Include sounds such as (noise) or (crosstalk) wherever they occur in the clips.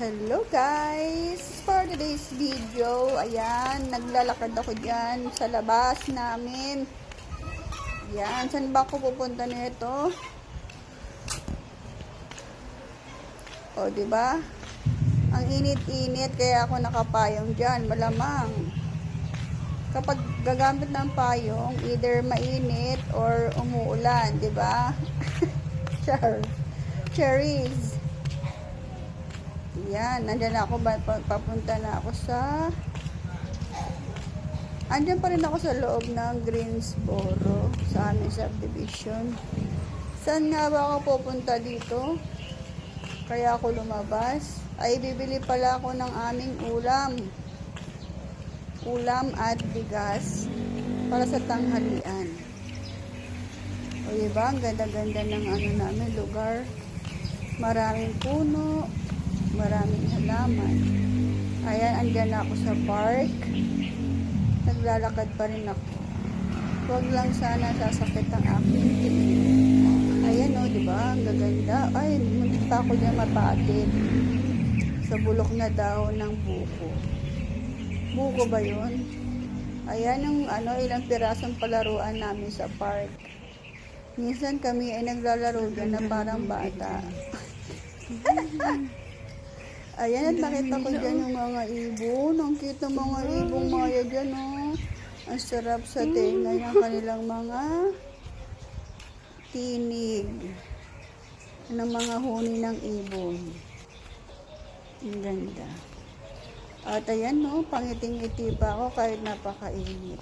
Hello guys! For today's video, ayan, naglalakad ako dyan sa labas namin. Ayan, saan ba ako pupunta nito? O, ba? Ang init-init, kaya ako nakapayong dyan, malamang. Kapag gagamit ng payong, either mainit or umuulan, ba? (laughs) Char. Cherries. Yan, nandyan ako, ba- pa- papunta na ako sa... Andyan pa rin ako sa loob ng Greensboro, sa aming subdivision. Saan nga ba ako pupunta dito? Kaya ako lumabas. Ay, bibili pala ako ng aming ulam. Ulam at bigas para sa tanghalian. O diba, ang ganda-ganda ng ano namin, lugar. Maraming puno, maraming halaman. Ayan, andyan ako sa park. Naglalakad pa rin ako. Huwag lang sana sasakit ang aking tingin. Ayan o, di ba? Ang gaganda. Ay, muntik pa ako dyan mapatid. Sa bulok na dahon ng buko. Buko ba yun? Ayan yung ano, ilang pirasong palaruan namin sa park. Minsan kami ay naglalaro dyan na parang bata. (laughs) Ayan, at nakita ko dyan yung mga ibon. Ang cute ng mga ibong maya dyan, oh. Ang sarap sa tenga yung kanilang mga tinig ng mga huni ng ibon. Ang ganda. At ayan, no, pangiting-ngiti pa ako kahit napakainit.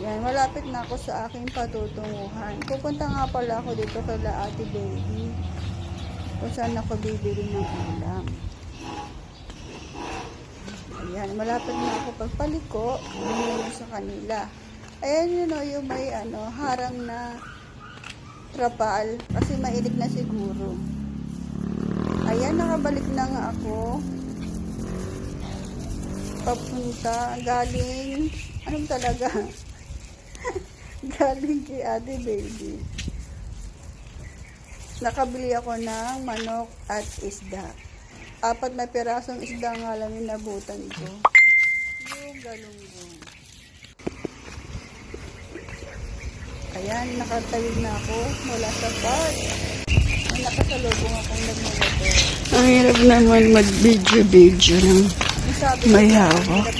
Yan, malapit na ako sa aking patutunguhan. Pupunta nga pala ako dito kay Ate Baby. Kung saan ako bibili ng ulam. Ayan, malapit na ako pagpaliko. Bumili sa kanila. Ayan yun o, yung may ano, harang na trapal. Kasi mainit na siguro. Ayan, nakabalik na nga ako. Papunta, galing, anong talaga? (laughs) galing kay Ate Baby. Nakabili ako ng manok at isda. Apat na pirasong isda nga lang yung nabutan ko. Yung galunggong. Ayan, nakatawid na ako mula sa park. May nakasalubong akong nagmamato. Ang hirap naman mag-video-video ng may hawak.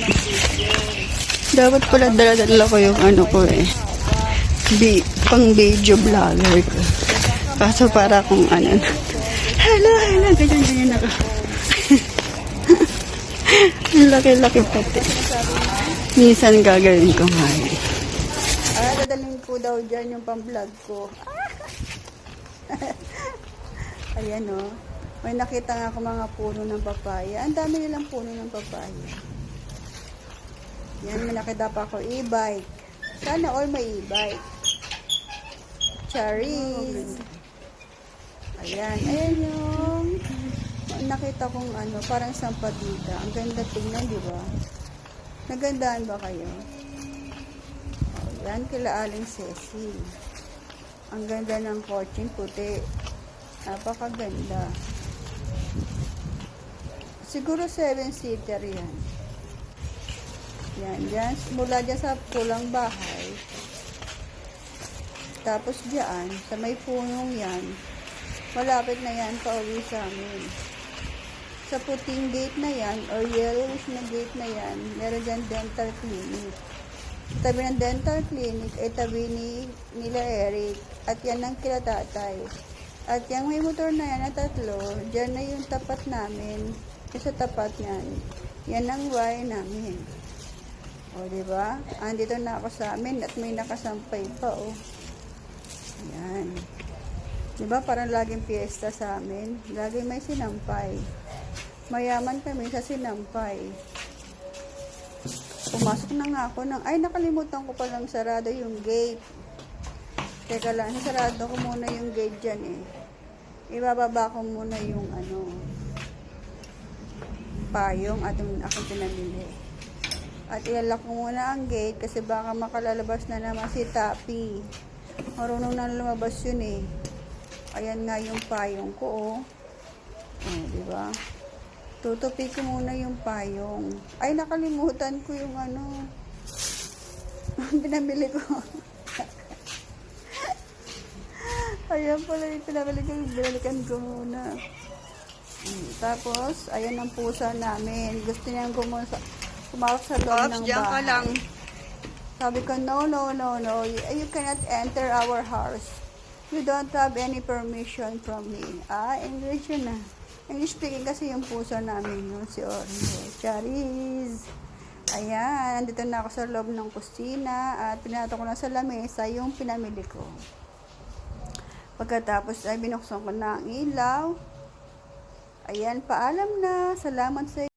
Dapat pala dala-dala ko yung ano ko eh. Bi pang video vlogger ko. Kaso para kung ano. Hala, hala, ganyan, ganyan ako. (laughs) Ang laki-laki pati. Minsan gagawin ko nga eh. Ah, dadalhin ko daw dyan yung pang-vlog ko. (laughs) Ayan o. May nakita nga ako mga puno ng papaya. Ang dami nilang puno ng papaya. Yan, may nakita pa ako e-bike. Sana all may e-bike. Cherries. Ayan, ayan yung nakita kong ano, parang sampadita. Ang ganda tingnan, di ba? Nagandaan ba kayo? Yan, kila Aling Ceci. Ang ganda ng coaching puti. Napakaganda. Siguro seven-seater yan. Yan, yan. Mula dyan sa pulang bahay. Tapos dyan, sa may punong yan, malapit na yan pa uwi sa amin. Sa puting gate na yan, or yellowish na gate na yan, meron dyan dental clinic tabi ng dental clinic ay tabi ni nila Eric at yan ang kila tatay. At yung may motor na yan na tatlo, dyan na yung tapat namin. Yung sa tapat niyan. Yan ang way namin. O, di ba? Andito na ako sa amin at may nakasampay pa, o. Yan. Di ba? Parang laging piyesta sa amin. Laging may sinampay. Mayaman kami sa sinampay. Pumasok na nga ako ng, ay nakalimutan ko palang sarado yung gate. Teka lang, sarado ko muna yung gate dyan eh. Ibababa ko muna yung ano, payong at aking pinamili. At ilalak ko muna ang gate kasi baka makalalabas na naman si Tapi. Marunong na lumabas yun eh. Ayan nga yung payong ko, oh. Oh, di ba? Tutupi ko muna yung payong. Ay, nakalimutan ko yung ano. (laughs) Pinamili ko. (laughs) Ayan pala yung pinamili ko. Binalikan ko muna. Mm, Tapos, ayan ang pusa namin. Gusto niyang gumusa, kumawak sa loob ng bahay. Sabi ko, no, no, no, no. You cannot enter our house. You don't have any permission from me. Ah, English yun ah. English speaking kasi yung puso namin yun, si Orange. Charis! Ayan, andito na ako sa loob ng kusina at pinato ko na sa lamesa yung pinamili ko. Pagkatapos ay binuksan ko na ang ilaw. Ayan, paalam na. Salamat sa